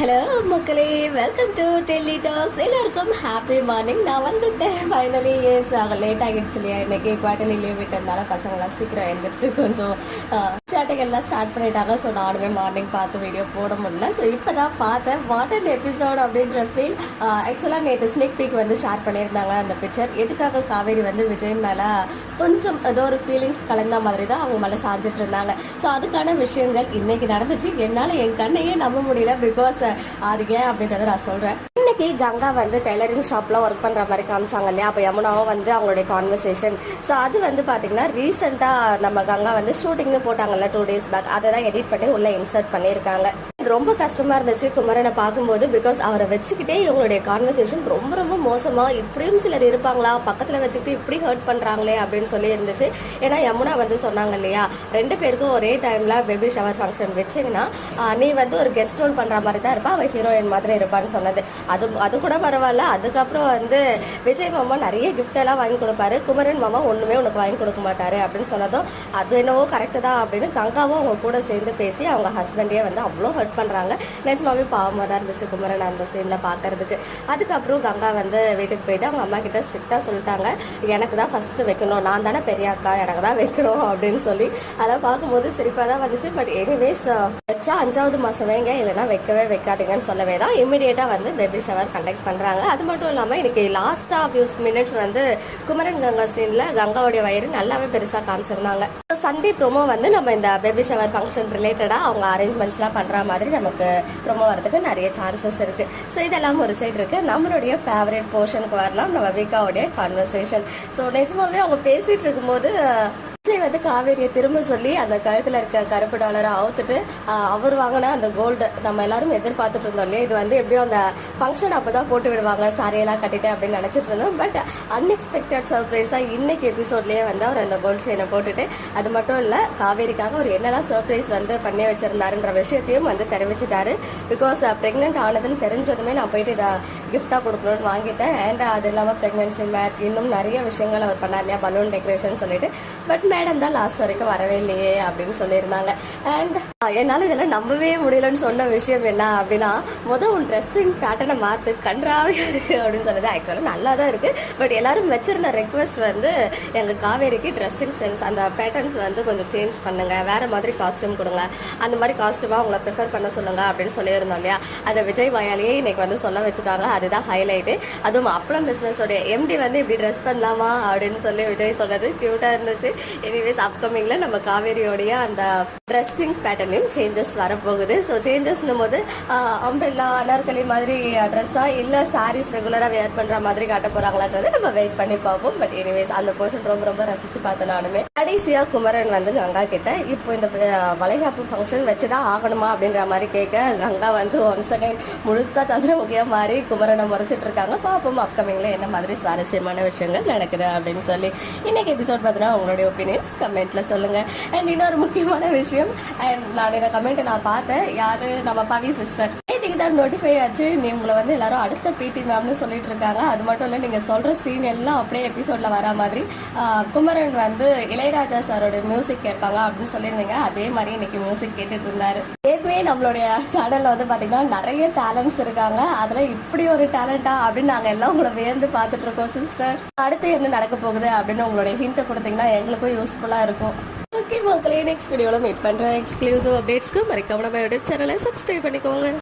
Hello மக்களே. Welcome to Delhi talks எல்லாருக்கும் happy morning நான் வந்துட்டேன். ஃபைனலி எஸ் லேட் ஆகிடுச்சு இல்லையா? இன்னைக்கு குவார்டர்லி லீவ் விட்டதுனால பசங்களாம் சீக்கிரம் எழுந்திரிச்சு கொஞ்சம் சேட்டைகள்லாம் ஸ்டார்ட் பண்ணிட்டாங்க. ஸோ நானுமே மார்னிங் பார்த்து வீடியோ போட முடியல. ஸோ இப்போ தான் பார்த்தேன். வாட் அண்ட் எபிசோட் அப்படின்ற ஃபீல் ஆக்சுவலாக நேற்று ஸ்னேக் பீக் வந்து ஷேர் பண்ணியிருந்தாங்க அந்த பிக்சர் எதுக்காக காவேரி வந்து விஜய் மேலே கொஞ்சம் ஏதோ ஒரு ஃபீலிங்ஸ் கலந்த மாதிரி தான் அவங்க மேலே சாஞ்சிட்டு இருந்தாங்க. ஸோ அதுக்கான விஷயங்கள் இன்னைக்கு நடந்துச்சு. என்னால் என் கண்ணையே நம்ப முடியல பிகாஸ் அது ஏன் அப்படின்றத நான் சொல்கிறேன் இன்னைக்கு கங்கா வந்து டெய்லரிங் ஷாப்ல ஒர்க் பண்ற மாதிரி காமிச்சாங்க இல்லையா? அப்போ யமுனாவும் வந்து அவங்களுடைய கான்வர்சேஷன் ஸோ அது வந்து பாத்தீங்கன்னா ரீசெண்டா நம்ம கங்கா வந்து ஷூட்டிங்னு போட்டாங்கல்ல டூ டேஸ் பேக் அதை தான் எடிட் பண்ணி உள்ள இன்சர்ட் பண்ணியிருக்காங்க. ரொம்ப கஷ்டமா இருந்துச்சு குமரனை பார்க்கும்போது பிகாஸ் அவரை வச்சுக்கிட்டே இவங்களுடைய கான்வர்சேஷன் ரொம்ப ரொம்ப மோசமா இப்படியும் சிலர் இருப்பாங்களா? பக்கத்துல வச்சுக்கிட்டு இப்படி ஹர்ட் பண்றாங்களே அப்படின்னு சொல்லி இருந்துச்சு. ஏன்னா யமுனா வந்து சொன்னாங்க இல்லையா ரெண்டு பேருக்கும் ஒரே டைம்ல பேபி ஷவர் ஃபங்க்ஷன் வச்சிங்கன்னா நீ வந்து ஒரு கெஸ்ட் ரோல் பண்ற மாதிரி தான் இருப்பா அவ ஹீரோயின் மாதிரி இருப்பான்னு சொன்னது. அது அது கூட பரவாயில்ல. அதுக்கப்புறம் வந்து விஜய் மாமா நிறைய கிஃப்ட் எல்லாம் வாங்கி கொடுப்பாரு. குமரன் மாமா ஒண்ணுமே உனக்கு வாங்கி கொடுக்க மாட்டாரு அப்படின்னு சொன்னதும் அது என்னவோ கரெக்டு தான் அப்படின்னு கங்காவும் அவங்க கூட சேர்ந்து பேசி அவங்க ஹஸ்பண்டே வந்து அவ்வளோ ஹர்ட் பண்ணுறாங்க நிஜமாவே பாவமாக தான் இருந்துச்சு குமரன் அந்த சீனில் பார்க்கறதுக்கு அதுக்கப்புறம் கங்கா வந்து வீட்டுக்கு போயிட்டு அவங்க அம்மா கிட்ட ஸ்ட்ரிக்டாக சொல்லிட்டாங்க. எனக்கு தான் ஃபஸ்ட்டு வைக்கணும். நான் தானே பெரிய அக்கா. எனக்கு தான் வைக்கணும். அப்படின்னு சொல்லி அதெல்லாம் பார்க்கும்போது சிரிப்பாக தான் வந்துச்சு. பட் எனிவேஸ் வச்சா அஞ்சாவது மாதம் வைங்க. இல்லைன்னா வைக்கவே வைக்காதீங்கன்னு சொல்லவே தான் இமீடியட்டாக வந்து பேபி ஷவர் கண்டக்ட் பண்ணுறாங்க அது மட்டும் இல்லாமல் இன்னைக்கு லாஸ்டா ஃபியூ மினிட்ஸ் வந்து குமரன் கங்கா சீனில் கங்காவுடைய வயிறு நல்லாவே பெருசாக காமிச்சிருந்தாங்க. சண்டே ப்ரோமோ வந்து நம்ம இந்த பேபி ஷவர் ஃபங்க்ஷன் ரிலேட்டடாக அவங்க அரேஞ்ச்மெண்ட்ஸ்லாம் பண்ணுற மாதிரி நமக்கு ரொம்ப வரதுக்கு நிறைய சான்சஸ் இருக்கு. ஸோ இதெல்லாம் ஒரு சைடு இருக்கு. நம்மளுடைய ஃபேவரட் போர்ஷனுக்கு வரலாம். நம்ம விகாவுடைய கான்வர்சேஷன் ஸோ நிஜமாவே அவங்க பேசிட்டு இருக்கும்போது விஜய் வந்து காவேரியை திரும்ப சொல்லி அந்த கழுத்துல இருக்க கருப்பு டாலரை அவுத்துட்டு அவர் வாங்கின அந்த கோல்டு நம்ம எல்லாரும் எதிர்பார்த்துட்டு இருந்தோம் இல்லையா? இது வந்து எப்படியும் அந்த ஃபங்க்ஷன் அப்பதான் போட்டு விடுவாங்க சாரியெல்லாம் கட்டிட்டு அப்படின்னு நினைச்சிட்டு இருந்தோம். பட் அன்எக்ஸ்பெக்டட் சர்ப்ரைஸா இன்னைக்கு எபிசோட்லயே வந்து அவர் அந்த கோல்டு செயினை போட்டுட்டு அது மட்டும் இல்ல காவேரிக்காக அவர் என்னெல்லாம் சர்ப்ரைஸ் வந்து பண்ணி வச்சிருந்தாருன்ற விஷயத்தையும் வந்து தெரிவிச்சிட்டாரு. பிகாஸ் பிரெக்னென்ட் ஆனதுன்னு தெரிஞ்சதுமே நான் போயிட்டு இதை கிஃப்டா கொடுக்கணும்னு வாங்கிட்டேன். அண்ட் அது இல்லாம பிரெக்னன்சி மேட் இன்னும் நிறைய விஷயங்கள் அவர் பண்ணார் இல்லையா? பலூன் டெக்கரேஷன் சொல்லிட்டு. பட் மேடம் தான் லாஸ்ட் வரைக்கும் வரவே இல்லையே அப்படின்னு சொல்லியிருந்தாங்க. அண்ட் என்னால் இதெல்லாம் நம்பவே முடியலன்னு சொன்ன விஷயம் என்ன அப்படின்னா மொதல் உன் ட்ரெஸ்ஸிங் பேட்டர்னை மாற்று கன்றாவே இருக்குது அப்படின்னு சொன்னது. ஆக்சுவலாக நல்லா தான் இருக்குது பட் எல்லாரும் வச்சிருந்த ரெக்வஸ்ட் வந்து எங்கள் காவேரிக்கு ட்ரெஸ்ஸிங் சென்ஸ் அந்த பேட்டர்ன்ஸ் வந்து கொஞ்சம் சேஞ்ச் பண்ணுங்க. வேறு மாதிரி காஸ்ட்யூம் கொடுங்க. அந்த மாதிரி காஸ்ட்யூமாக அவங்கள ப்ரிஃபர் பண்ண சொல்லுங்கள் அப்படின்னு சொல்லியிருந்தோம் இல்லையா? அதை விஜய் வாயாலேயே இன்னைக்கு வந்து சொல்ல வச்சுட்டாங்க. அதுதான் ஹைலைட்டு அதுவும் அப்பளம் பிஸ்னஸோடைய எம்டி வந்து இப்படி ட்ரெஸ் பண்ணலாமா அப்படின்னு சொல்லி விஜய் சொன்னது க்யூட்டாக இருந்துச்சு. எனிவேஸ் அப்கமிங்ல நம்ம காவேரியோடைய அந்த ட்ரெஸ்ஸிங் பேட்டர்னையும் சேஞ்சஸ் வரப்போகுது. ஸோ சேஞ்சஸ்னும் போது அம்பிரல்லா அனார்கலி மாதிரி ட்ரெஸ்ஸா இல்லை சாரீஸ் ரெகுலராக வேர் பண்ற மாதிரி காட்ட போறாங்களான்றதை நம்ம வெயிட் பண்ணி பார்ப்போம். பட் எனிவேஸ் அந்த போர்ஷன் ரொம்ப ரொம்ப ரசிச்சு பார்த்தேன் நானுமே. கடைசியா குமரன் வந்து கங்கா கிட்ட இப்போ இந்த வளைகாப்பு ஃபங்க்ஷன் வச்சுதான் ஆகணுமா? அப்படின்ற மாதிரி கேட்க கங்கா வந்து ஒன் செகண்ட் முழுசா சந்திரமுகியா மாறி குமரனை முறைச்சிட்டு இருக்காங்க. பார்ப்போம் அப்கமிங்ல என்ன மாதிரி சுவாரஸ்யமான விஷயங்கள் நடக்குது அப்படின்னு சொல்லி. இன்னைக்கு எபிசோட் பார்த்தீங்கன்னா உங்களுடைய ஒப்பீனியன்ஸ் கமெண்ட்ல சொல்லுங்க. அண்ட் இன்னொரு முக்கியமான விஷயம் அண்ட் நான் இந்த கமெண்ட் நான் பார்த்தேன். யாரு? நம்ம பவி சிஸ்டர் நேற்றுக்கு தான் நோட்டிஃபை ஆச்சு. நீ உங்களை வந்து எல்லாரும் அடுத்த பிடி மேம்னு சொல்லிட்டு இருக்காங்க. அது மட்டும் இல்லை நீங்கள் சொல்கிற சீன் எல்லாம் அப்படியே எபிசோட்ல வர மாதிரி. குமரன் வந்து இளையராஜா சாரோட மியூசிக் கேட்பாங்க அப்படின்னு சொல்லியிருந்தீங்க. அதே மாதிரி இன்னைக்கு மியூசிக் கேட்டுட்டு இருந்தாரு. ஏற்கனவே நம்மளுடைய சேனலில் வந்து பார்த்தீங்கன்னா நிறைய டேலண்ட்ஸ் இருக்காங்க. அதில் இப்படி ஒரு டேலண்டா அப்படின்னு நாங்கள் எல்லாம் உங்களை வியந்து பார்த்துட்டு இருக்கோம் சிஸ்டர் அடுத்து என்ன நடக்க போகுது அப்படின்னு உங்களுடைய ஹிண்ட்டை கொடுத்தீங்கன்னா எங்களுக்கும் யூஸ்ஃபுல்லாக இருக்கும். ஓகே மக்களே நெக்ஸ்ட் வீடியோவில் மீட் பண்ணுறேன் எக்ஸ்க்ளூசிவ் அப்டேட்ஸ்க்கு மறக்காம நம்ம யூடியூப் சேனலை சப்ஸ்கிரைப் பண்ணிக்கோங்க.